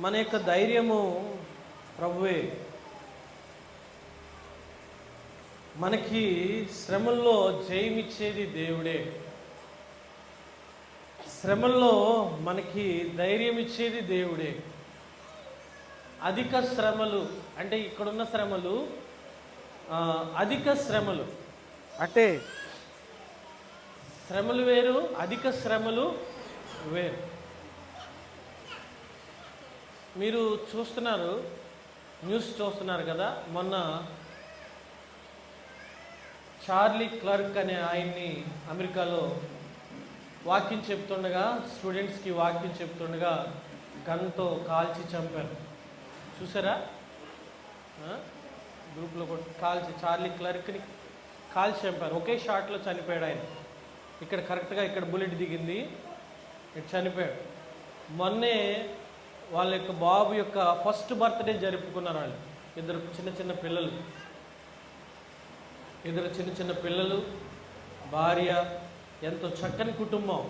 మన యొక్క ధైర్యము ప్రభువే. మనకి శ్రమల్లో జయమిచ్చేది దేవుడే. శ్రమల్లో మనకి ధైర్యం ఇచ్చేది దేవుడే. అధిక శ్రమలు అంటే ఇక్కడున్న శ్రమలు అధిక శ్రమలు. అంటే శ్రమలు వేరు అధిక శ్రమలు వేరు. మీరు చూస్తున్నారు న్యూస్ చూస్తున్నారు కదా మొన్న చార్లీ క్లర్క్ అనే ఆయన్ని అమెరికాలో వాక్యం చెప్తుండగా స్టూడెంట్స్కి వాక్యం చెప్తుండగా గన్తో కాల్చి చంపారు. చూసారా? గ్రూప్లో కూడా కాల్చి చార్లీ క్లర్క్ని కాల్చి చంపారు. ఒకే షాట్లో చనిపోయాడు ఆయన. ఇక్కడ కరెక్ట్గా ఇక్కడ బుల్లెట్ దిగింది ఇక్కడ చనిపోయాడు. మొన్నే వాళ్ళ యొక్క బాబు యొక్క ఫస్ట్ బర్త్డే జరుపుకున్నారు వాళ్ళు ఇద్దరు చిన్న చిన్న పిల్లలు. ఇద్దరు చిన్న చిన్న పిల్లలు భార్య ఎంతో చక్కని కుటుంబం.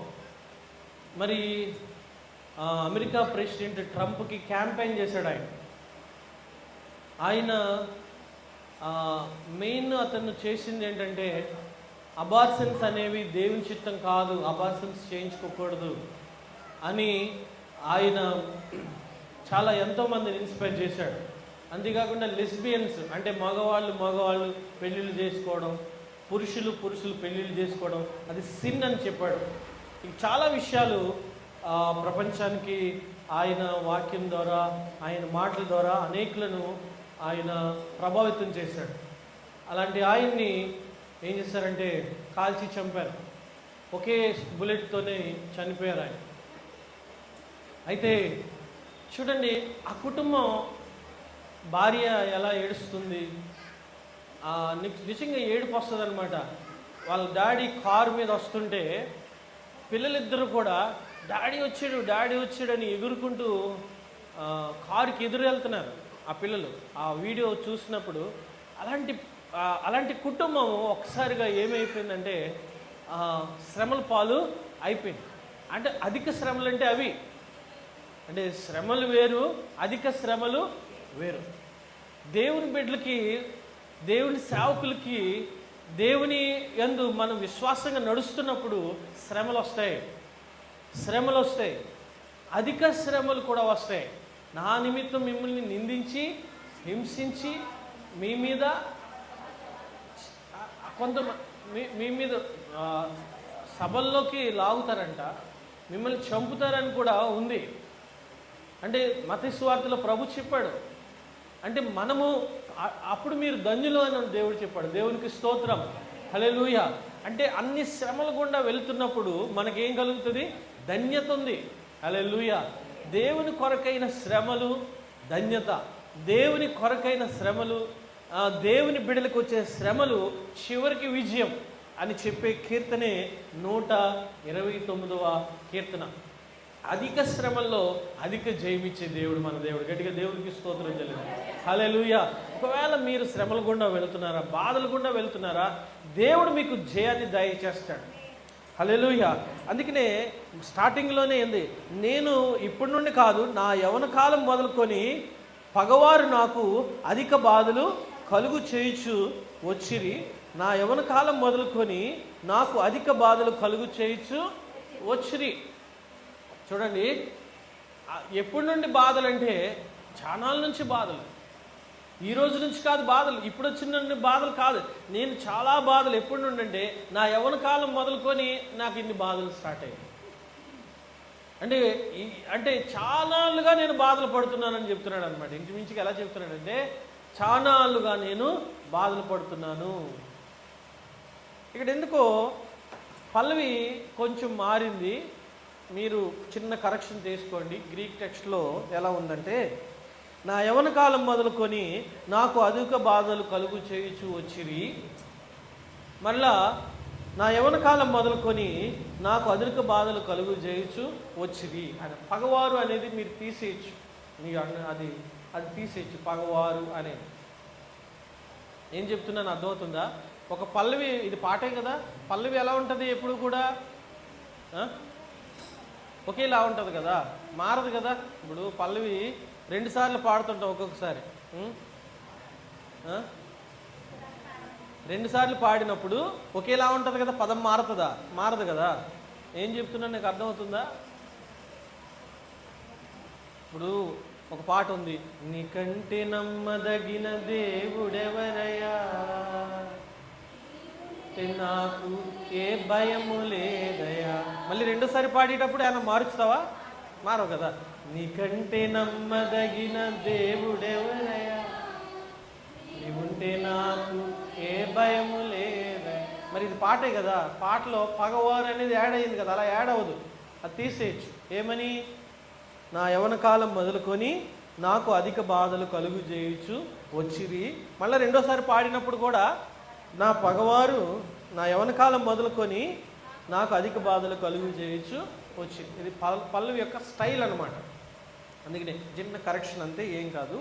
మరి అమెరికా ప్రెసిడెంట్ ట్రంప్కి క్యాంపెయిన్ చేశాడు ఆయన ఆయన మెయిన్ అతను చేసింది ఏంటంటే అబార్సన్స్ అనేవి దేవుని చిత్తం కాదు. అబార్సన్స్ చేయించుకోకూడదు అని ఆయన చాలా ఎంతోమందిని ఇన్స్పైర్ చేశాడు. అంతేకాకుండా లెస్బియన్స్ అంటే మగవాళ్ళు మగవాళ్ళు పెళ్ళిళ్ళు చేసుకోవడం పురుషులు పురుషులు పెళ్ళిళ్ళు చేసుకోవడం అది సిన్ అని చెప్పాడు. ఇంక చాలా విషయాలు ప్రపంచానికి ఆయన వాక్యం ద్వారా ఆయన మాటల ద్వారా అనేకులను ఆయన ప్రభావితం చేశాడు. అలాంటి ఆయన్ని ఏం చేశారంటే కాల్చి చంపారు. ఒకే బుల్లెట్తోనే చనిపోయారు ఆయన. అయితే చూడండి ఆ కుటుంబం భార్య ఎలా ఏడుస్తుంది? నిజంగా ఏడుపు వస్తుంది అనమాట వాళ్ళ డాడీ కారు మీద వస్తుంటే పిల్లలిద్దరూ కూడా డాడీ వచ్చాడు డాడీ వచ్చాడని ఎగురుకుంటూ కారుకి ఎదురు వెళ్తున్నారు ఆ పిల్లలు. ఆ వీడియో చూసినప్పుడు అలాంటి అలాంటి కుటుంబం ఒకసారిగా ఏమైపోయిందంటే శ్రమల పాలు అయిపోయింది. అంటే అధిక శ్రమలు అంటే అవి. అంటే శ్రమలు వేరు అధిక శ్రమలు వేరు. దేవుని బిడ్డలకి దేవుని సేవకులకి దేవుని యందు మనం విశ్వాసంగా నడుస్తున్నప్పుడు శ్రమలు వస్తాయి. శ్రమలు వస్తాయి. అధిక శ్రమలు కూడా వస్తాయి. నా నిమిత్తం మిమ్మల్ని నిందించి హింసించి మీ మీద కొంత మీ మీ మీద సభల్లోకి లాగుతారంట. మిమ్మల్ని చంపుతారని కూడా ఉంది. అంటే మత స్వార్థలో ప్రభు చెప్పాడు. అంటే మనము అప్పుడు మీరు ధన్యులు అని దేవుడు చెప్పాడు. దేవునికి స్తోత్రం. లూయ అంటే అన్ని శ్రమల గుండా వెళుతున్నప్పుడు మనకేం కలుగుతుంది? ధన్యత ఉంది. హల్లెలూయ. దేవుని కొరకైన శ్రమలు ధన్యత. దేవుని కొరకైన శ్రమలు దేవుని బిడలకు వచ్చే శ్రమలు చివరికి విజయం అని చెప్పే కీర్తనే నూట ఇరవై తొమ్మిదవ కీర్తన. అధిక శ్రమల్లో అధిక జయమిచ్చే దేవుడు మన దేవుడు. గట్టిగా దేవుడికి స్తోత్రం చెల్లింది హల్లెలూయ. ఒకవేళ మీరు శ్రమల గుండా వెళ్తున్నారా బాధల గుండా వెళ్తున్నారా దేవుడు మీకు జయాన్ని దయచేస్తాడు. హల్లెలూయ. అందుకనే స్టార్టింగ్లోనే ఏంది నేను ఇప్పటి నుండి కాదు నా యవన కాలం మొదలుకొని పగవారు నాకు అధిక బాధలు కలుగు చేయుచు వచ్చిరి. నా యవన కాలం మొదలుకొని నాకు అధిక బాధలు కలుగు చేయుచు వచ్చిరి. చూడండి ఎప్పటి నుండి బాధలు అంటే చానాల నుంచి బాధలు. ఈ రోజు నుంచి కాదు బాధలు ఇప్పుడు వచ్చిన బాధలు కాదు. నేను చాలా బాధలు ఎప్పటి నుండి అంటే నా యవన కాలం మొదలుకొని నాకు ఇన్ని బాధలు స్టార్ట్ అయ్యాయి. అంటే అంటే చాలాలుగా నేను బాధలు పడుతున్నానని చెప్తున్నాడు అనమాట ఇంచుమించుగా ఎలా చెప్తున్నాడంటే చానాలుగా నేను బాధలు పడుతున్నాను. ఇక్కడ ఎందుకో పల్లవి కొంచెం మారింది. మీరు చిన్న కరెక్షన్ చేసుకోండి. గ్రీక్ టెక్స్ట్లో ఎలా ఉందంటే నా యవన కాలం మొదలుకొని నాకు అధిక బాధలు కలుగు చేయుచు వచ్చిరి. మళ్ళా నా యవన కాలం మొదలుకొని నాకు అధిక బాధలు కలుగు చేయుచు వచ్చిరి. అని పగవారు అనేది మీరు తీసేయచ్చు. మీ అది అది తీసేయచ్చు పగవారు అనేది ఏం చెప్తున్నాను అర్థమవుతుందా? ఒక పల్లవి ఇది పాటే కదా? పల్లవి ఎలా ఉంటుంది ఎప్పుడు కూడా? ఒకేలా ఉంటుంది కదా? మారదు కదా? ఇప్పుడు పల్లవి రెండుసార్లు పాడుతుంటాం ఒక్కొక్కసారి. రెండుసార్లు పాడినప్పుడు ఒకేలా ఉంటుంది కదా? పదం మారుతుందా? మారదు కదా? ఏం చెప్తున్నా నీకు అర్థమవుతుందా? ఇప్పుడు ఒక పాట ఉంది. నీకంటే నమ్మదగిన దేవుడెవరయ్యా? నాకు ఏ భయము లేదయా మళ్ళీ రెండోసారి పాడేటప్పుడు ఏమైనా మారుస్తావా? మారవు కదా. నీకంటే నమ్మదగిన దేవుడెవరయ్యా? నీవుంటే నాకు ఏ భయము లేదా మరి ఇది పాటే కదా. పాటలో పగవారు అనేది యాడ్ అయింది కదా. అలా యాడ్ అవ్వదు. అది తీసేయచ్చు. ఏమని? నా యవన కాలం మొదలుకొని నాకు అధిక బాధలు కలుగు చేయొచ్చు వచ్చిరి. మళ్ళీ రెండోసారి పాడినప్పుడు కూడా నా పగవారు నా యవన కాలం మొదలుకొని నాకు అధిక బాధలు కలుగు చేయొచ్చు వచ్చింది ఇది పళ్ళు పల్లవి యొక్క స్టైల్ అన్నమాట. అందుకనే చిన్న కరెక్షన్ అంతే ఏం కాదు.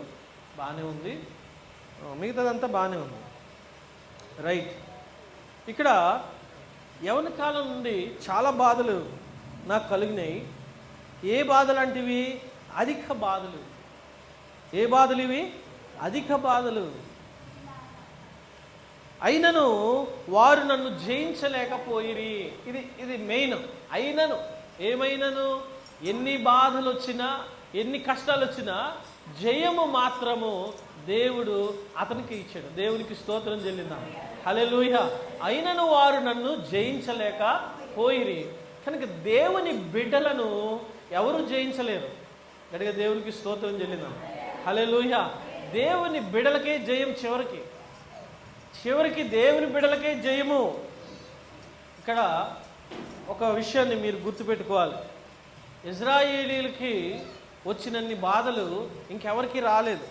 బాగానే ఉంది. మిగతాదంతా బాగానే ఉంది. రైట్. ఇక్కడ యవన కాలం నుండి చాలా బాధలు నాకు కలిగినాయి. ఏ బాధలు అంటివి అధిక బాధలు. ఏ బాధలు ఇవి అధిక బాధలు. అయినను వారు నన్ను జయించలేకపోయిరి. ఇది ఇది మెయిన్. అయినను. ఏమైనను? ఎన్ని బాధలు వచ్చినా ఎన్ని కష్టాలు వచ్చినా జయము మాత్రము దేవుడు అతనికి ఇచ్చాడు. దేవునికి స్తోత్రం చెల్లిందాం హలెలుయ అయినను వారు నన్ను జయించలేక పోయిరి. కనుక దేవుని బిడ్డలను ఎవరు జయించలేరు? గడిగా దేవునికి స్తోత్రం చెల్లిందాం హలెలుయ దేవుని బిడలకే జయం చివరికి. చివరికి దేవుని బిడలకే జయము. ఇక్కడ ఒక విషయాన్ని మీరు గుర్తుపెట్టుకోవాలి. ఇజ్రాయేలీలకి వచ్చినన్ని బాధలు ఇంకెవరికి రాలేదు.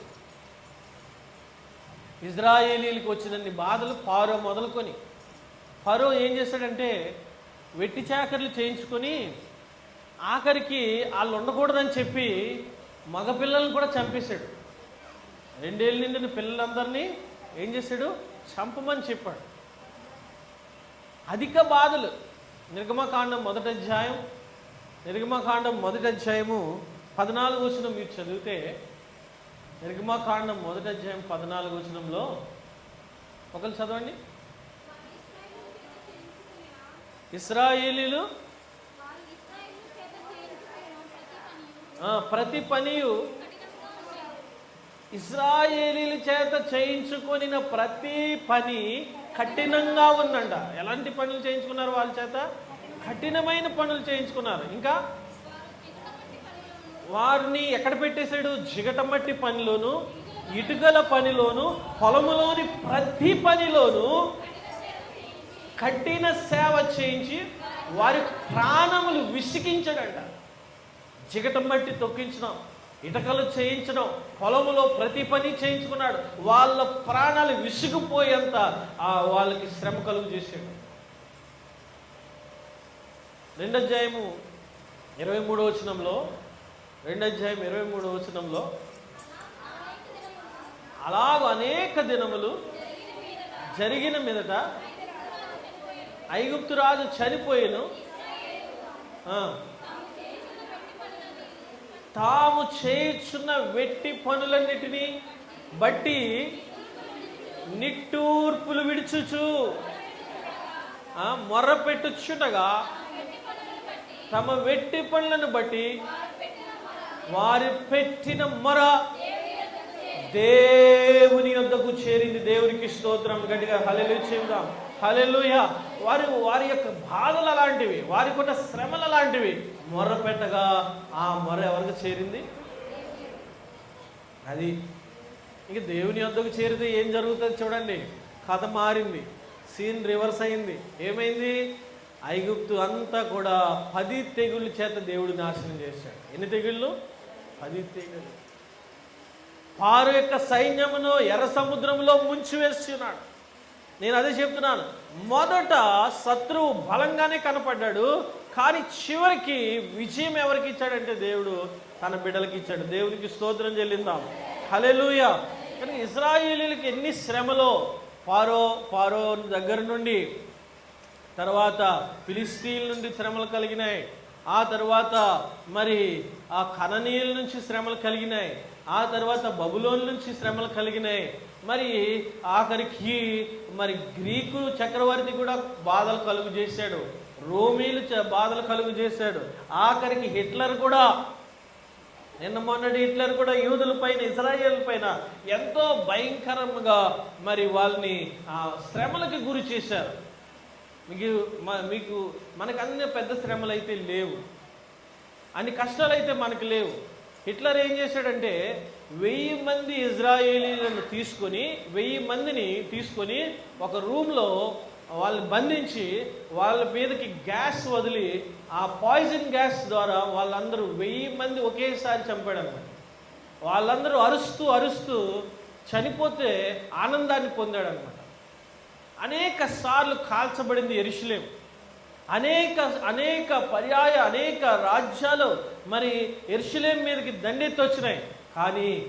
ఇజ్రాయేలీలకి వచ్చినన్ని బాధలు పారో మొదలుకొని ఫరో ఏం చేశాడంటే వెట్టి చాకర్లు చేయించుకొని ఆఖరికి వాళ్ళు ఉండకూడదని చెప్పి మగపిల్లల్ని కూడా చంపేశాడు. రెండేళ్ళ నిండిన పిల్లలందరినీ ఏం చేశాడు? చంపమని చెప్పాడు. అధిక బాధలు. నిర్గమకాండం మొదటి అధ్యాయం నిర్గమకాండం మొదటి అధ్యాయము పద్నాలుగు వచనం మీరు చదివితే నిర్గమకాండం మొదటి అధ్యాయం పద్నాలుగు వచనంలో ఒకరు చదవండి. ఇస్రాయేలీలు ప్రతి పనియు ఇస్రాయేలీల చేత చేయించుకొనిన ప్రతి పని కఠినంగా ఉందంట. ఎలాంటి పనులు చేయించుకున్నారు వాళ్ళ చేత? కఠినమైన పనులు చేయించుకున్నారు. ఇంకా వారిని ఎక్కడ పెట్టేశాడు? జిగటమట్టి పనిలోను ఇటుకల పనిలోను పొలములోని ప్రతి పనిలోను కఠిన సేవ చేయించి వారి ప్రాణములు విసిగించాడంట. జిగటం మట్టి తొక్కించినాం. ఇటకలు చేయించడం పొలములో ప్రతి పని చేయించుకున్నాడు. వాళ్ళ ప్రాణాలు విసిగిపోయేంత ఆ వాళ్ళకి శ్రమ కలుగు చేసాడు రెండధ్యాయము ఇరవై మూడో వచనంలో రెండధ్యాయం ఇరవై మూడో వచనంలో అలాగ అనేక దినములు జరిగిన మీదట ఐగుప్తు రాజు చనిపోయాను. తాము చేయుచున్న వెట్టి పనులన్నిటినీ బట్టి నిట్టూర్పులు విడుచుచు మొర్ర పెట్టుచుండగా తమ వెట్టి పనులను బట్టి వారి పెట్టిన మొర దేవుని యొద్దకు చేరింది దేవునికి స్తోత్రం. గట్టిగా హలెలు చేద్దాం హలెలుయ వారి వారి యొక్క బాధలు అలాంటివి వారికి ఉన్న శ్రమలు అలాంటివి మొర్ర పెట్టగా ఆ మొర్ర ఎవరికి చేరింది? అది ఇక దేవుని వద్దకు చేరితే ఏం జరుగుతుంది చూడండి. కథ మారింది సీన్ రివర్స్ అయింది. ఏమైంది? ఐగుప్తు అంతా కూడా పది తెగుళ్ళ చేత దేవుడు నాశనం చేశాడు. ఎన్ని తెగుళ్ళు? పది తెగుళ్ళు. పారు యొక్క సైన్యమును ఎర్ర సముద్రంలో ముంచి వేస్తున్నాడు నేను అదే చెప్తున్నాను. మొదట శత్రువు బలంగానే కనపడ్డాడు కానీ చివరికి విజయం ఎవరికి ఇచ్చాడంటే దేవుడు తన బిడ్డలకి ఇచ్చాడు. దేవునికి స్తోత్రం చెల్లిందాం హలెలుయ కానీ ఇజ్రాయిలీలకి ఎన్ని శ్రమలో పారో పారో దగ్గర నుండి తర్వాత ఫిలిస్తీన్ నుండి శ్రమలు కలిగినాయి. ఆ తర్వాత మరి ఆ కననీయుల నుంచి శ్రమలు కలిగినాయి. ఆ తర్వాత బబులోన్ నుంచి శ్రమలు కలిగినాయి. మరి ఆఖరికి మరి గ్రీకు చక్రవర్తి కూడా బాధలు కలుగు చేశాడు. రోమీలు చ- బాధలు కలుగు చేశాడు. ఆఖరికి హిట్లర్ కూడా నిన్న మొన్నటి హిట్లర్ కూడా యూదుల పైన ఇజ్రాయేల్ పైన ఎంతో భయంకరంగా మరి వాళ్ళని ఆ శ్రమలకు గురి చేశారు. మీకు మీకు మనకు అన్ని పెద్ద శ్రమలు అయితే లేవు. అన్ని కష్టాలు అయితే మనకు లేవు. హిట్లర్ ఏం చేశాడంటే వెయ్యి మంది ఇజ్రాయేలీలను తీసుకొని వెయ్యి మందిని తీసుకొని ఒక రూమ్లో వాళ్ళని బంధించి వాళ్ళ మీదకి గ్యాస్ వదిలి ఆ పాయిజన్ గ్యాస్ ద్వారా వాళ్ళందరూ వెయ్యి మంది ఒకేసారి చంపాడు అనమాట వాళ్ళందరూ అరుస్తూ అరుస్తూ చనిపోతే ఆనందాన్ని పొందాడు అనమాట అనేక సార్లు కాల్చబడింది ఎరుషులేం. అనేక అనేక పర్యాయ అనేక రాజ్యాలు మరి ఎరుషులేం మీదకి దండెత్తి వచ్చినాయి. కానీ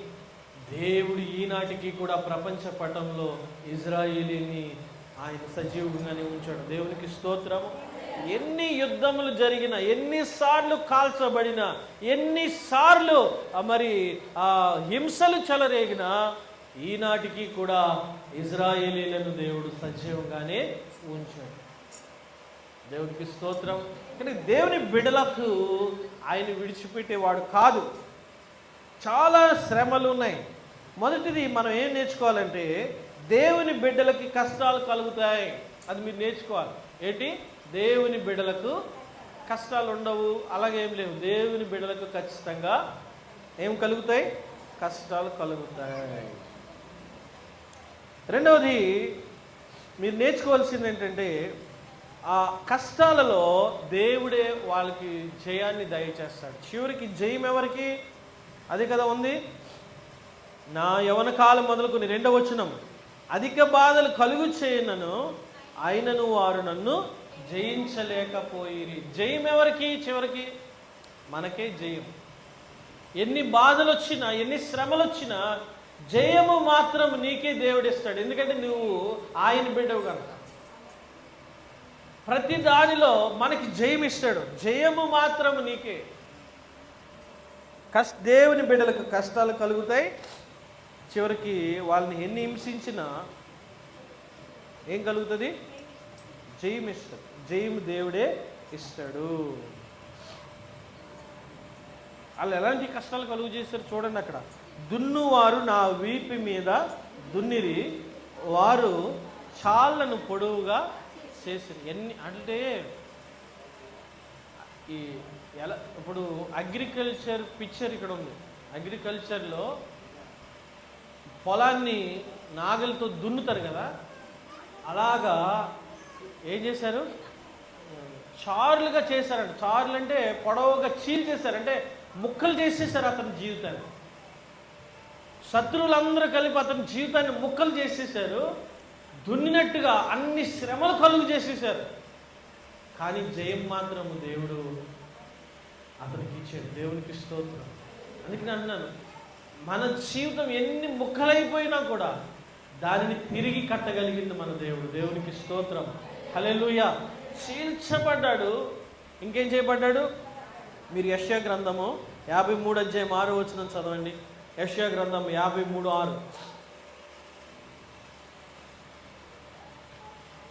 దేవుడు ఈనాటికి కూడా ప్రపంచ పటంలో ఇజ్రాయేలీని ఆయన సజీవంగానే ఉంచాడు. దేవునికి స్తోత్రము ఎన్ని యుద్ధములు జరిగిన ఎన్నిసార్లు కాల్చబడిన ఎన్నిసార్లు మరి ఆ హింసలు చెలరేగిన ఈనాటికి కూడా ఇజ్రాయేలీలను దేవుడు సజీవంగానే ఉంచాడు. దేవుడికి స్తోత్రం. కానీ దేవుని బిడలకు ఆయన విడిచిపెట్టేవాడు కాదు. చాలా శ్రమలు ఉన్నాయి. మొదటిది మనం ఏం నేర్చుకోవాలంటే దేవుని బిడ్డలకి కష్టాలు కలుగుతాయి. అది మీరు నేర్చుకోవాలి. ఏంటి? దేవుని బిడ్డలకు కష్టాలు ఉండవు. అలాగే ఏం లేవు. దేవుని బిడ్డలకు ఖచ్చితంగా ఏం కలుగుతాయి? కష్టాలు కలుగుతాయి. రెండవది మీరు నేర్చుకోవాల్సింది ఏంటంటే ఆ కష్టాలలో దేవుడే వాళ్ళకి జయాన్ని దయచేస్తాడు. చివరికి జయం ఎవరికి? అది కదా ఉంది. నా యవన కాలం మొదలుకొని రెండవ వచనం. అధిక బాధలు కలుగు చేయనను అయినను వారు నన్ను జయించలేకపోయిరి. జయం ఎవరికి? చివరికి మనకే జయం. ఎన్ని బాధలు వచ్చినా ఎన్ని శ్రమలు వచ్చినా జయము మాత్రం నీకే దేవుడిస్తాడు. ఎందుకంటే నువ్వు ఆయన బిడ్డవు కనుక. ప్రతి దానిలో మనకి జయం ఇస్తాడు. జయము మాత్రం నీకే. కష్ట దేవుని బిడ్డలకు కష్టాలు కలుగుతాయి. చివరికి వాళ్ళని ఎన్ని హింసించినా ఏం కలుగుతుంది? జయం ఇస్తాడు. జయం దేవుడే ఇస్తాడు. వాళ్ళు ఎలాంటి కష్టాలు కలుగు చేస్తారు చూడండి అక్కడ. దున్నువారు నా వీపి మీద దున్నిరి. వారు చాళ్ళను పొడవుగా చేసిరి. ఎన్ని అంటే ఈ ఎలా ఇప్పుడు అగ్రికల్చర్ పిక్చర్ ఇక్కడ ఉంది. అగ్రికల్చర్లో పొలాన్ని నాగలితో దున్నుతారు కదా. అలాగా ఏం చేశారు? చార్లుగా చేశారంట. చార్లు అంటే పొడవుగా చీల్ చేశారంటే ముక్కలు చేసేసారు అతని జీవితాన్ని. శత్రువులందరూ కలిపి అతని జీవితాన్ని ముక్కలు చేసేసారు దున్నినట్టుగా అన్ని శ్రమలు కలుగు చేసేసారు కానీ జయం మాత్రము దేవుడు అతనికి ఇచ్చాడు. దేవునికి స్తోత్రం. అందుకని అన్నాను మన జీవితం ఎన్ని ముక్కలైపోయినా కూడా దానిని తిరిగి కట్టగలిగింది మన దేవుడు. దేవునికి స్తోత్రం. హలెలుయ చీల్చబడ్డాడు. ఇంకేం చేయబడ్డాడు? మీరు యశ్యా గ్రంథము యాభై మూడు అధ్యాయం ఆరు వచ్చిన చదవండి. యశ్యా గ్రంథం యాభై మూడు ఆరు.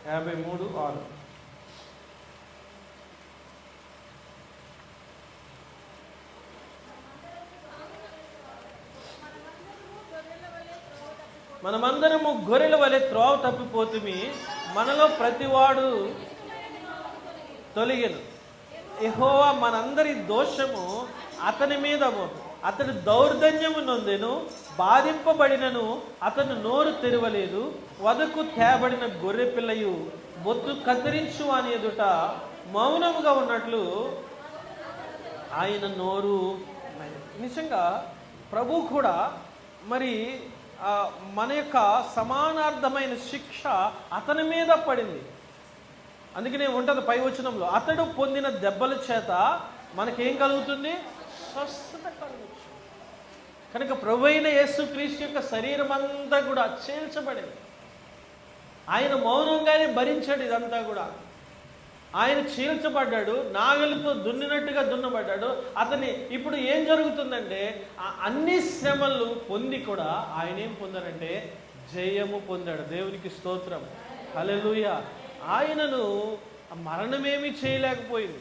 యాభై మూడు ఆరు. మనమందరము గొర్రెల వలె త్రోవ తప్పిపోతుమి మనలో ప్రతివాడు తొలగిను. ఎహోవా మనందరి దోషము అతని మీద పోతుంది అతడు దౌర్జన్యము నొందెను బాధింపబడినను అతను నోరు తెరవలేదు వదకు తేబడిన గొర్రె పిల్లయు బొత్తు కత్తిరించు అని ఎదుట మౌనముగా ఉన్నట్లు ఆయన నోరు నిజంగా ప్రభు కూడా మరి మన యొక్క సమానార్థమైన శిక్ష అతని మీద పడింది. అందుకనే ఉంటుంది పై వచనంలో అతడు పొందిన దెబ్బల చేత మనకేం కలుగుతుంది? స్వస్థత కలుగుతుంది. కనుక ప్రభు అయిన యేసు క్రీస్తు యొక్క శరీరం అంతా కూడా చేల్చబడింది. ఆయన మౌనంగానే భరించాడు ఇదంతా కూడా. ఆయన చీల్చబడ్డాడు నాగలితో దున్నినట్టుగా దున్నబడ్డాడు. అతని ఇప్పుడు ఏం జరుగుతుందంటే ఆ అన్ని శ్రమలు పొంది కూడా ఆయన ఏం పొందారంటే జయము పొందాడు. దేవునికి స్తోత్రం. హలలుయ ఆయనను మరణమేమి మరణమేమీ చేయలేకపోయింది.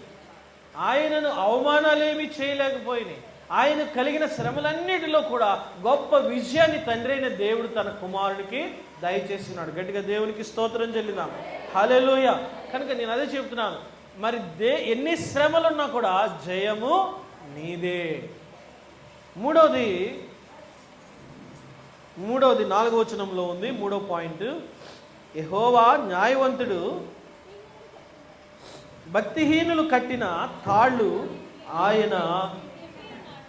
ఆయనను అవమానాలేమీ చేయలేకపోయినాయి. ఆయన కలిగిన శ్రమలన్నిటిలో కూడా గొప్ప విజయాన్ని తండ్రి అయిన దేవుడు తన కుమారుడికి దయచేస్తున్నాడు. గట్టిగా దేవునికి స్తోత్రం చెల్లినాం హలెలుయ కనుక నేను అదే చెప్తున్నాను. మరి దే ఎన్ని శ్రమలున్నా కూడా జయము నీదే. మూడవది మూడవది నాలుగో వచనంలో ఉంది. మూడో పాయింట్ ఎహోవా న్యాయవంతుడు భక్తిహీనులు కట్టిన తాళ్ళు ఆయన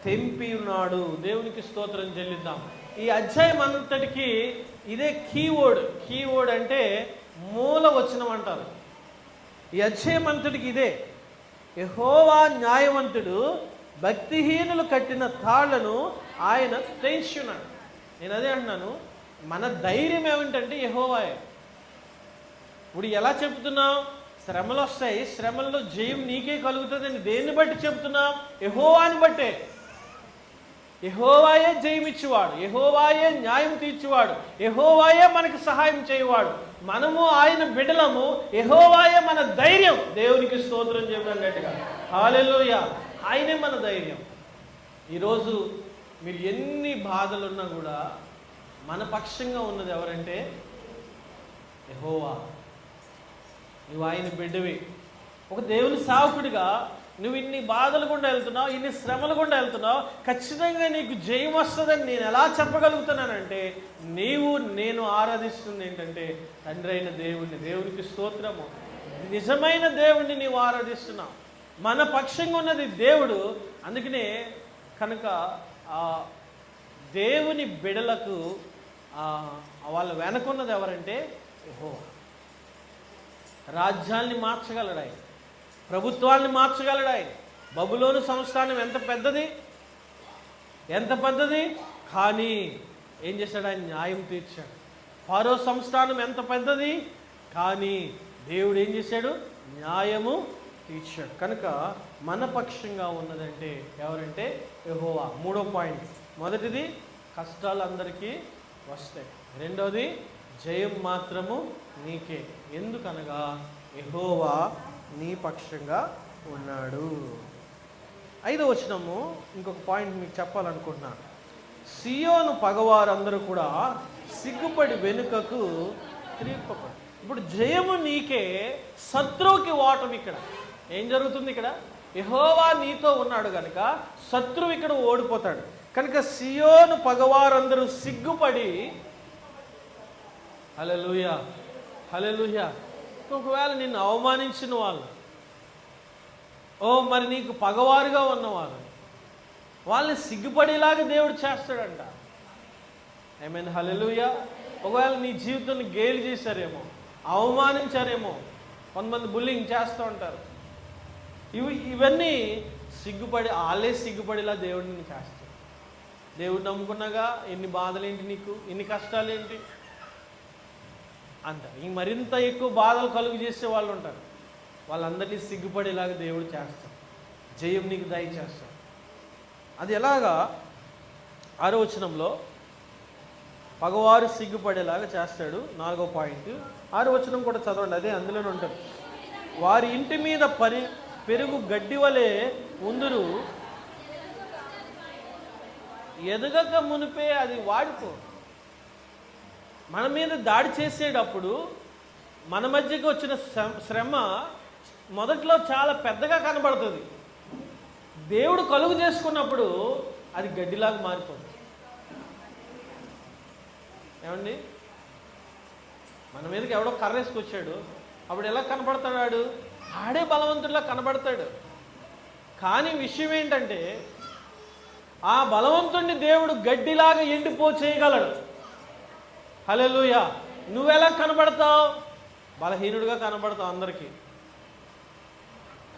తెంపి ఉన్నాడు దేవునికి స్తోత్రం చెల్లిద్దాం. ఈ అధ్యాయం అంతటికి ఇదే కీవర్డ్. కీవర్డ్ అంటే మూల వచనం అంటారు. ఈ అధ్యాయం అంతటికి ఇదే. యహోవా న్యాయవంతుడు భక్తిహీనులు కట్టిన తాళ్ళను ఆయన తెంచున్నాడు నేను అదే అంటున్నాను. మన ధైర్యం ఏమిటంటే యహోవాయే. ఇప్పుడు ఎలా చెబుతున్నావు శ్రమలు వస్తాయి శ్రమల్లో జయం నీకే కలుగుతుందని దేన్ని బట్టి చెప్తున్నావు యహోవాని బట్టే. యహోవాయే జయమిచ్చేవాడు యహోవాయే న్యాయం తీర్చేవాడు యహోవాయే మనకు సహాయం చేయవాడు. మనము ఆయన బిడలము యహోవాయే మన ధైర్యం. దేవునికి స్తోత్రం చెప్పినట్టుగా హాలెలోయ ఆయనే మన ధైర్యం. ఈరోజు మీరు ఎన్ని బాధలున్నా కూడా మన పక్షంగా ఉన్నది ఎవరంటే యహోవా. నువ్వు ఆయన బిడ్డవి. ఒక దేవుని సావకుడిగా నువ్వు ఇన్ని బాధలు గుండా వెళ్తున్నావు ఇన్ని శ్రమలు గుండా వెళ్తున్నావు ఖచ్చితంగా నీకు జయం వస్తుందని నేను ఎలా చెప్పగలుగుతున్నానంటే నీవు నేను ఆరాధిస్తుంది ఏంటంటే తండ్రి అయిన దేవుణ్ణి దేవునికి స్తోత్రము. నిజమైన దేవుణ్ణి నీవు ఆరాధిస్తున్నావు. మన పక్షంగా ఉన్నది దేవుడు. అందుకనే కనుక ఆ దేవుని బిడలకు వాళ్ళ వెనకున్నది ఎవరంటే యెహోవా. రాజ్యాల్ని మార్చగలడు ఆయన. ప్రభుత్వాన్ని మార్చగలడు ఆయన. బబులోను సంస్థానం ఎంత పెద్దది? ఎంత పెద్దది? కానీ ఏం చేశాడు ఆయన? న్యాయం తీర్చాడు. ఫారో సంస్థానం ఎంత పెద్దది? కానీ దేవుడు ఏం చేశాడు? న్యాయము తీర్చాడు. కనుక మన పక్షంగా ఉన్నదంటే ఎవరంటే ఎహోవా మూడో పాయింట్. మొదటిది కష్టాలు అందరికీ వస్తాయి. రెండవది జయం మాత్రము నీకే. ఎందుకనగా ఎహోవా నీ పక్షంగా ఉన్నాడు. ఐదో వచనము ఇంకొక పాయింట్ మీకు చెప్పాలనుకుంటున్నాను సియోను పగవారందరూ కూడా సిగ్గుపడి వెనుకకు త్రిప్పపడు ఇప్పుడు జయము నీకే శత్రువుకి ఓటమి ఇక్కడ. ఏం జరుగుతుంది ఇక్కడ? యహోవా నీతో ఉన్నాడు కనుక శత్రువు ఇక్కడ ఓడిపోతాడు. కనుక సియోను పగవారందరూ సిగ్గుపడి హలలుయ హలలుయ ఒకవేళ నిన్ను అవమానించిన వాళ్ళు ఓ మరి నీకు పగవారుగా ఉన్నవారు వాళ్ళని సిగ్గుపడేలాగా దేవుడు చేస్తాడంట. ఐ మీన్ హలలుయ ఒకవేళ నీ జీవితాన్ని గేలు చేశారేమో అవమానించారేమో కొంతమంది బుల్లింగ్ చేస్తూ ఉంటారు. ఇవి ఇవన్నీ సిగ్గుపడి వాళ్ళే సిగ్గుపడేలా దేవుడిని చేస్తాడు. దేవుడు నమ్ముకున్నాగా ఎన్ని బాధలేంటి నీకు ఎన్ని కష్టాలేంటి? అంటారు. ఇంక మరింత ఎక్కువ బాధలు కలుగు చేసే వాళ్ళు ఉంటారు. వాళ్ళందరినీ సిగ్గుపడేలాగా దేవుడు చేస్తాడు. జయం నీకు దయచేస్తాడు. అది ఎలాగా? ఆరోచనంలో పగవారు సిగ్గుపడేలాగా చేస్తాడు. నాలుగో పాయింట్. ఆరోచనం కూడా చదవండి అదే అందులోనే ఉంటుంది. వారి ఇంటి మీద పరి పెరుగు గడ్డి వలె ఉందురు. ఎదగక మునిపే అది వాడిపో. మన మీద దాడి చేసేటప్పుడు మన మధ్యకి వచ్చిన శ్రమ- శ్రమ మొదట్లో చాలా పెద్దగా కనబడుతుంది. దేవుడు కలుగు చేసుకున్నప్పుడు అది గడ్డిలాగా మారిపోతుంది. ఏమండి? మన మీదకి ఎవడో కర్రేసుకొచ్చాడు. అప్పుడు ఎలా కనపడతాడు ఆడే బలవంతుడిలా కనబడతాడు. కానీ విషయం ఏంటంటే ఆ బలవంతుడిని దేవుడు గడ్డిలాగా ఎండిపో చేయగలడు హలెలుయ నువ్వెలా కనబడతావు? బలహీనుడిగా కనబడతావు అందరికీ.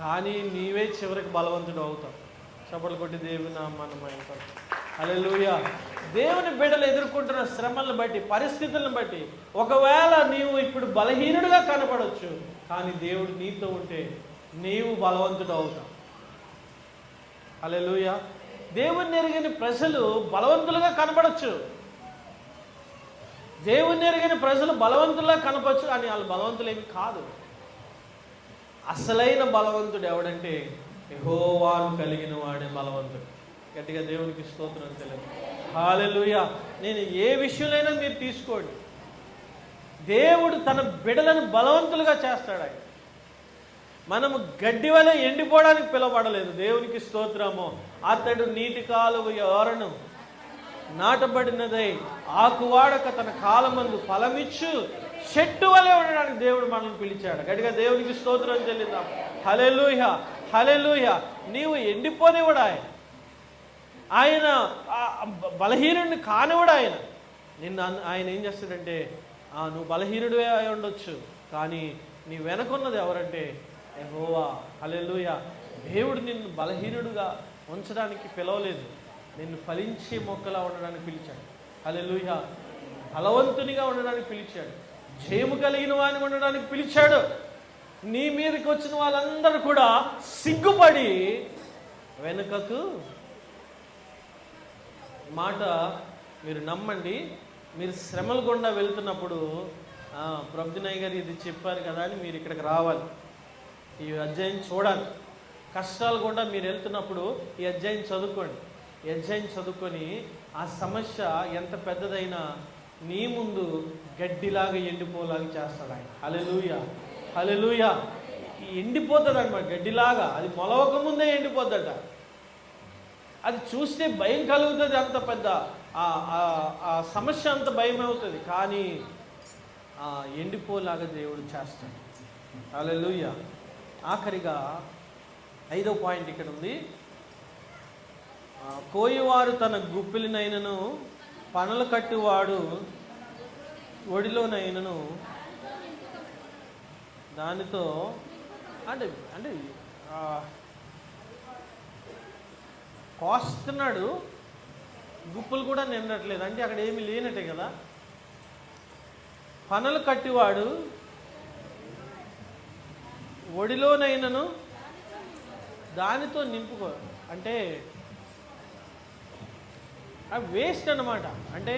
కానీ నీవే చివరికి బలవంతుడు అవుతావు. చప్పట్లు కొట్టి దేవుని నామాన్ని అలెలుయ దేవుని బిడ్డలు ఎదుర్కొంటున్న శ్రమలను బట్టి పరిస్థితులను బట్టి ఒకవేళ నీవు ఇప్పుడు బలహీనుడిగా కనపడవచ్చు కానీ దేవుడు నీతో ఉంటే నీవు బలవంతుడు అవుతావు. అలెలుయ దేవుని ఎరిగిన ప్రజలు బలవంతులుగా కనపడచ్చు దేవుని ఎరిగిన ప్రజలు బలవంతులా కనపచ్చు కానీ వాళ్ళు బలవంతులేమి కాదు. అసలైన బలవంతుడు ఎవడంటే యహోవాను కలిగిన వాడే బలవంతుడు. గట్టిగా దేవునికి స్తోత్రం తెలియదు హాలెలుయ. నేను ఏ విషయంలోనైనా మీరు తీసుకోండి. దేవుడు తన బిడలను బలవంతులుగా చేస్తాడు ఆయన. మనము గడ్డి వలె ఎండిపోవడానికి పిలవబడలేదు. దేవునికి స్తోత్రము. అతడు నీటి కాలువ ఎవరను నాటబడినదై ఆకువాడక తన కాలమందు ఫలమిచ్చు చెట్టు వలె ఉండడానికి దేవుడు మనల్ని పిలిచాడు. గట్టిగా దేవునికి స్తోత్రం చెల్లిద్దాం. హలెలూయ హలెలూయ నీవు ఎండిపోనివాడు ఆయన ఆయన బలహీనుడిని కానివాడు ఆయన. నిన్ను ఆయన ఏం చేస్తాడంటే "ఆ, నువ్వు బలహీనుడివే అయి ఉండొచ్చు కానీ నీ వెనకున్నది ఎవరంటే యెహోవా. హలెలుయ దేవుడు నిన్ను బలహీనుడుగా ఉంచడానికి పిలవలేదు. నిన్ను ఫలించే మొక్కలా ఉండడానికి పిలిచాడు. అలెలుయ బలవంతునిగా ఉండడానికి పిలిచాడు. జయము కలిగిన వాని ఉండడానికి పిలిచాడు. నీ మీదకి వచ్చిన వాళ్ళందరూ కూడా సిగ్గుపడి వెనుకకు మాట మీరు నమ్మండి. మీరు శ్రమల గుండా వెళ్తున్నప్పుడు "ఆ, ప్రభుదినయ్య గారు ఇది చెప్పారు కదా అని మీరు ఇక్కడికి రావాలి. ఈ అధ్యాయం చూడాలి. కష్టాలు గుండా మీరు వెళ్తున్నప్పుడు ఈ అధ్యాయం చదువుకోండి. ఎంజాయ్ చదువుకొని ఆ సమస్య ఎంత పెద్దదైనా నీ ముందు గడ్డిలాగా ఎండిపోలాగా చేస్తాడు ఆయన. హలెలూయ హలెలూయ ఎండిపోతుంది అనమాట గడ్డిలాగా. అది మొలవక ముందే ఎండిపోద్దట. అది చూస్తే భయం కలుగుతుంది అంత పెద్ద. ఆ- సమస్య అంత భయం అవుతుంది కానీ ఎండిపోలాగా దేవుడు చేస్తాడు. అలెలుయ ఆఖరిగా ఐదో పాయింట్ ఇక్కడ ఉంది. కోయివారు తన గుప్పిలినైనను పనులు కట్టివాడు ఒడిలోనైనను దానితో అంటే అంటే కోస్తున్నాడు గుప్పులు కూడా నిండట్లేదు. అంటే అక్కడ ఏమి లేనట్టే కదా. పనులు కట్టివాడు ఒడిలోనైనను దానితో నింపుకో అంటే అవి వేస్ట్ అనమాట అంటే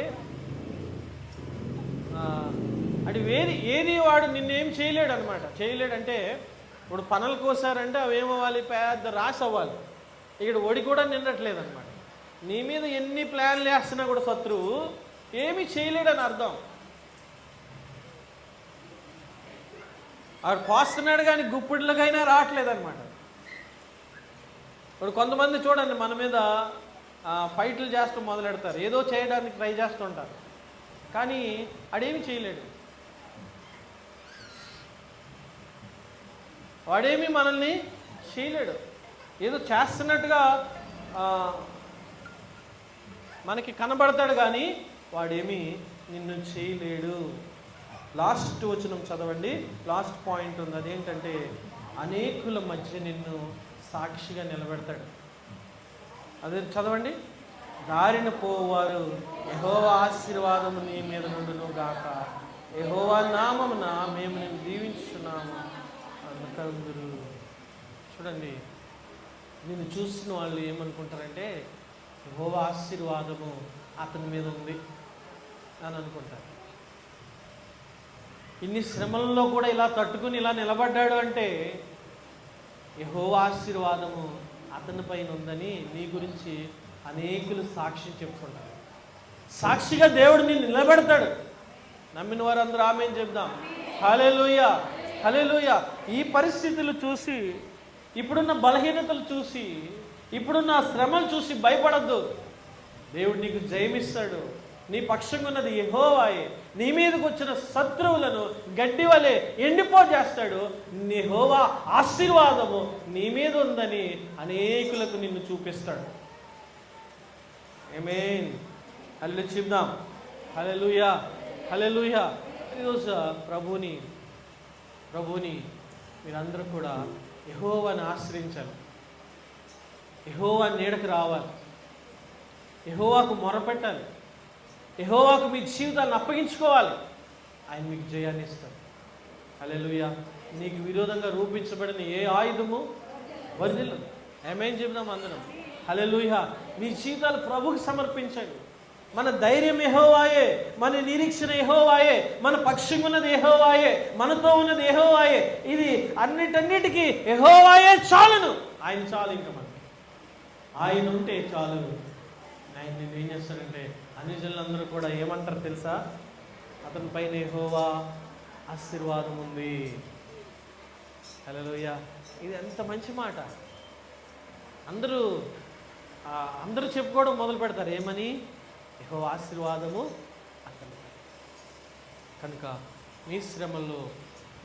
అది వేది ఏది వాడు నిన్నేం చేయలేడు అనమాట చేయలేడంటే ఇప్పుడు పనులు కోసారంటే అవి ఏమవ్వాలి? పెద్ద రాసి అవ్వాలి. ఇక్కడ ఒడి కూడా నిండట్లేదు అనమాట నీ మీద ఎన్ని ప్లాన్లు వేస్తున్నా కూడా శత్రువు ఏమీ చేయలేడని అర్థం. ఆడు కోస్తున్నాడు కానీ గుప్పిళ్ళకైనా రావట్లేదు అనమాట ఇప్పుడు కొంతమంది చూడండి మన మీద ఫైట్లు చేస్తూ మొదలెడతారు. ఏదో చేయడానికి ట్రై చేస్తుంటారు. కానీ ఆడేమి చేయలేడు. వాడేమి మనల్ని చేయలేడు. ఏదో చేస్తున్నట్టుగా మనకి కనబడతాడు కానీ వాడేమి నిన్ను చేయలేడు. లాస్ట్ వచనం చదవండి. లాస్ట్ పాయింట్ ఉంది. అదేంటంటే అనేకుల మధ్య నిన్ను సాక్షిగా నిలబెడతాడు. అదే చదవండి. దారిన పోవారు యహోవా ఆశీర్వాదము నీ మీద నుండును గాక. యహోవా నామమున మేము నేను దీవించున్నాము అందుకందరు చూడండి నేను చూసిన వాళ్ళు ఏమనుకుంటారంటే యహోవా ఆశీర్వాదము అతని మీద ఉంది అని అనుకుంటారు. ఇన్ని శ్రమల్లో కూడా ఇలా తట్టుకుని ఇలా నిలబడ్డాడు అంటే యహోవా ఆశీర్వాదము అతని పైన ఉందని నీ గురించి అనేకులు సాక్షి చెప్పుకుంటారు. సాక్షిగా దేవుడు నిన్ను నిలబెడతాడు. నమ్మిన వారందరూ ఆమె చెప్దాం? హలేలుయ హలేలుయ ఈ పరిస్థితులు చూసి ఇప్పుడున్న బలహీనతలు చూసి ఇప్పుడున్న శ్రమలు చూసి భయపడద్దు. దేవుడు నీకు జయమిస్తాడు. నీ పక్షంగా ఉన్నది యహోవాయే. నీ మీదకు వచ్చిన శత్రువులను గడ్డి వలె ఎండిపోజేస్తాడు. నీ హోవా ఆశీర్వాదము నీ మీద ఉందని అనేకులకు నిన్ను చూపిస్తాడు. ఏమేన్ హలో చెప్దాం. హలెలుయా హలెలుయా ఈరోజు ప్రభుని ప్రభుని మీరందరూ కూడా యహోవాని ఆశ్రయించాలి. యహోవా నీడకు రావాలి. యహోవాకు మొరపెట్టాలి. ఎహోవాకు మీ జీవితాన్ని అప్పగించుకోవాలి. ఆయన మీకు జయాన్ని ఇస్తాడు. అలెలుయ నీకు విరోధంగా రూపించబడిన ఏ ఆయుధము? వర్ధిల్లు ఏమేం చెబుదాం అందరం? హల్లెలూయా. మీ జీవితాలు ప్రభుకి సమర్పించండి. మన ధైర్యం ఎహోవాయే మన నిరీక్షణ ఎహోవాయే మన పక్షంగా ఉన్నది ఎహోవాయే మనతో ఉన్నది ఎహోవాయే ఇది అన్నిటన్నిటికీ ఎహోవాయే చాలును. ఆయన చాలు ఇంకా మనకి. ఆయన ఉంటే చాలు. ఆయన నేను ఏం చేస్తానంటే అన్ని కూడా ఏమంటారు తెలుసా? అతని పైన ఎహోవా ఆశీర్వాదం ఉంది. హలోయ ఇది ఎంత మంచి మాట. అందరూ అందరూ చెప్పుకోవడం మొదలు పెడతారు. ఏమని? ఎహో ఆశీర్వాదము అతను కనుక మీ శ్రమల్లో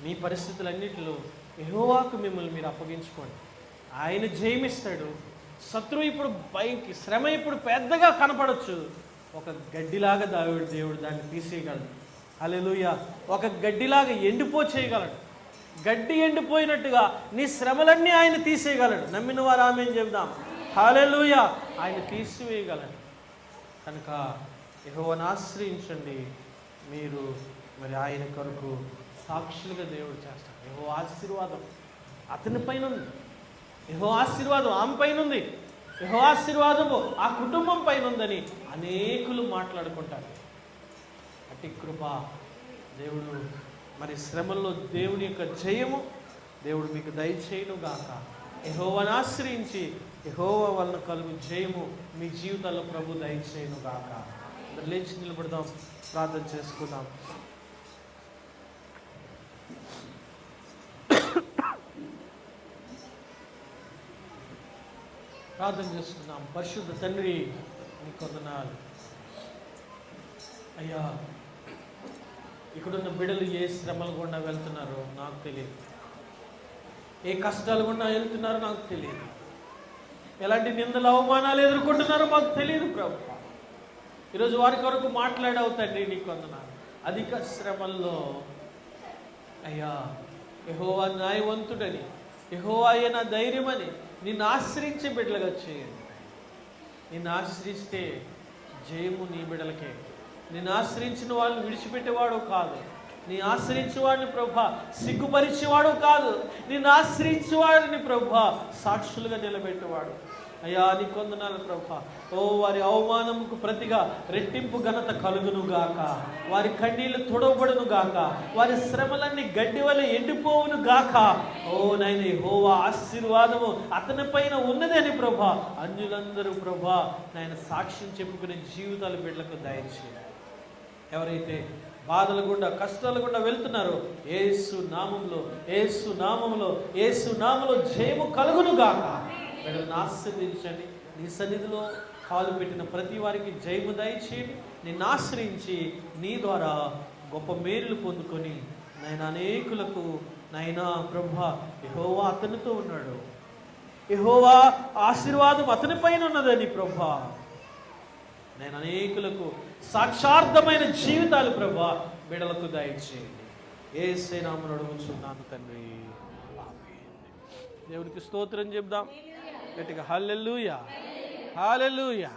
మీ పరిస్థితులన్నింటిలో ఎహోవాకు మిమ్మల్ని మీరు అప్పగించుకోండి. ఆయన జయమిస్తాడు. శత్రువు ఇప్పుడు పైకి శ్రమ ఇప్పుడు పెద్దగా కనపడచ్చు. ఒక గడ్డిలాగా దావిడు దేవుడు దాన్ని తీసేయగలడు. అలెలుయ ఒక గడ్డిలాగా ఎండిపో చేయగలడు. గడ్డి ఎండిపోయినట్టుగా నీ శ్రమలన్నీ ఆయన తీసేయగలడు. నమ్మిన వారు ఆమె చెబుదాం. హాలెలుయ ఆయన తీసివేయగలడు. కనుక యహోవను ఆశ్రయించండి. మీరు మరి ఆయన కొరకు సాక్షులుగా దేవుడు చేస్తాడు. యహో ఆశీర్వాదం. అతని పైన ఉంది యహో ఆశీర్వాదం ఆమె పైన ఉంది యహోవాశీర్వాదము ఆ కుటుంబం పైన ఉందని అనేకులు మాట్లాడుకుంటారు. అట్టి కృప దేవుడు మరి శ్రమల్లో దేవుని యొక్క జయము దేవుడు మీకు దయచేయును గాక యహోవను ఆశ్రయించి యహోవ వలన కలుగు జయము మీ జీవితాల్లో ప్రభు దయచేయును గాక లేచి నిలబడదాం ప్రార్థన చేసుకుందాం. ప్రార్థన చేస్తున్నాం. పరిశుద్ధ తండ్రి నీ కొందనాలు. అయ్యా ఇక్కడున్న బిడ్డలు ఏ శ్రమలు గుండా వెళ్తున్నారో నాకు తెలియదు. ఏ కష్టాలు గుండా వెళ్తున్నారో నాకు తెలియదు. ఎలాంటి నిందలు అవమానాలు ఎదుర్కొంటున్నారో మాకు తెలియదు ప్రభు. ఈరోజు వారి కొరకు మాట్లాడావు తండ్రి నీకు వందనాలు అధిక శ్రమల్లో అయ్యా యహోవా న్యాయవంతుడని యహోవా నా ధైర్యమని నిన్ను ఆశ్రయించే బిడ్డలుగా చేయండి. నిన్ను ఆశ్రయిస్తే జయము నీ బిడ్డలకే నిన్ను ఆశ్రయించిన వాళ్ళని విడిచిపెట్టేవాడు కాదు. నీ ఆశ్రయించే వాడిని ప్రభా సిగ్గుపరిచేవాడు కాదు. నిన్ను ఆశ్రయించే వాడిని ప్రభా సాక్షులుగా నిలబెట్టేవాడు. అయ్యా నీ కొందనాలు ప్రభా. ఓ వారి అవమానముకు ప్రతిగా రెట్టింపు ఘనత కలుగును గాక వారి కన్నీళ్ళు తొడవబడును గాక వారి శ్రమలన్నీ గడ్డి వల్ల ఎండిపోవును గాక ఓ నాయన హోవా ఆశీర్వాదము అతని పైన ఉన్నదని ప్రభా. అన్యులందరూ ప్రభా నాయన సాక్ష్యం చెప్పుకునే జీవితాలు బిడ్డలకు దయచేయాలి ఎవరైతే బాధల గుండా కష్టాల గుండా వెళ్తున్నారో ఏసు నామంలో ఏసు నామంలో ఏసు నామంలో జయము కలుగును గాక బిడ్డలను ఆశీర్వదించండి నీ సన్నిధిలో కాలు పెట్టిన ప్రతి వారికి జయము దయచేయండి. నిన్ను ఆశ్రయించి నీ ద్వారా గొప్ప మేలులు పొందుకొని నాయన అనేకులకు నాయన ప్రభా యహోవా అతనితో ఉన్నాడు. యహోవా ఆశీర్వాదం అతని పైన ఉన్నదని ప్రభా. నేను అనేకులకు సాక్షార్థమైన జీవితాలు ప్రభా బిడలకు దయచేయండి. ఏ సేనామను అడుగుచున్నాను తండ్రి. దేవుడికి దేవునికి స్తోత్రం చెప్దాం. గట్టిగా హల్లెల్లుయా హాలెల్లుయా